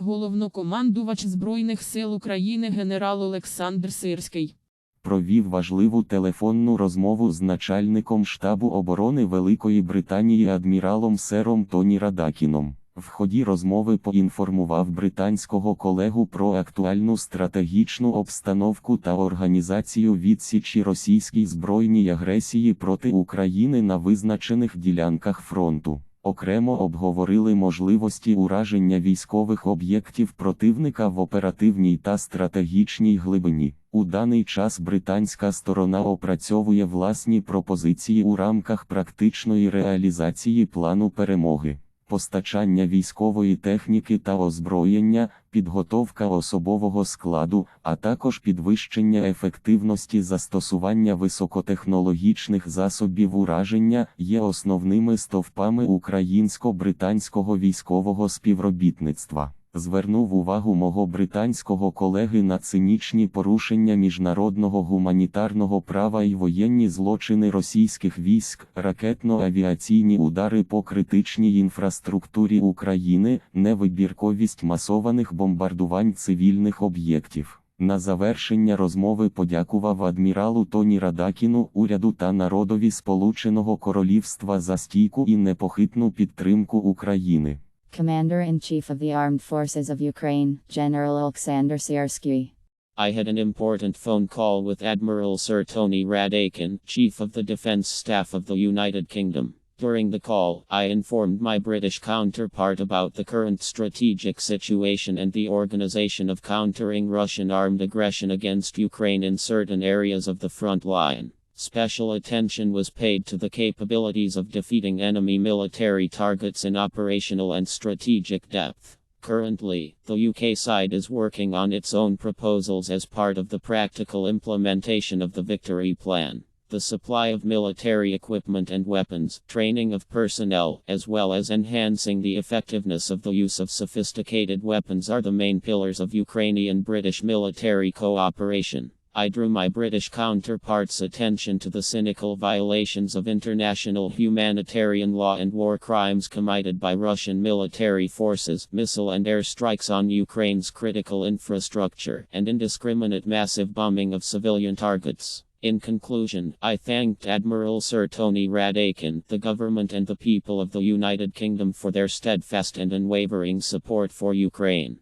Головнокомандувач Збройних сил України генерал Олександр Сирський. провів важливу телефонну розмову з начальником штабу оборони Великої Британії адміралом Сером Тоні Радакіном. В ході розмови поінформував британського колегу про актуальну стратегічну обстановку та організацію відсічі російській збройній агресії проти України на визначених ділянках фронту. Окремо обговорили можливості ураження військових об'єктів противника в оперативній та стратегічній глибині. У даний час британська сторона опрацьовує власні пропозиції у рамках практичної реалізації плану перемоги. Постачання військової техніки та озброєння, підготовка особового складу, а також підвищення ефективності застосування високотехнологічних засобів ураження є основними стовпами українсько-британського військового співробітництва. Звернув увагу мого британського колеги на цинічні порушення міжнародного гуманітарного права і воєнні злочини російських військ, ракетно-авіаційні удари по критичній інфраструктурі України, невибірковість масованих бомбардувань цивільних об'єктів. На завершення розмови подякував адміралу Тоні Радакіну, уряду та народові Сполученого Королівства за стійку і непохитну підтримку України. Commander-in-Chief of the Armed Forces of Ukraine, General Alexander Siersky. I had an important phone call with Admiral Sir Tony Radakin, Chief of the Defense Staff of the United Kingdom. During the call, I informed my British counterpart about the current strategic situation and the organization of countering Russian armed aggression against Ukraine in certain areas of the front line. Special attention was paid to the capabilities of defeating enemy military targets in operational and strategic depth. Currently, the UK side is working on its own proposals as part of the practical implementation of the Victory Plan. The supply of military equipment and weapons, training of personnel, as well as enhancing the effectiveness of the use of sophisticated weapons are the main pillars of Ukrainian British military cooperation. I drew my British counterparts' attention to the cynical violations of international humanitarian law and war crimes committed by Russian military forces, missile and air strikes on Ukraine's critical infrastructure, and indiscriminate massive bombing of civilian targets. In conclusion, I thanked Admiral Sir Tony Radakin, the government and the people of the United Kingdom for their steadfast and unwavering support for Ukraine.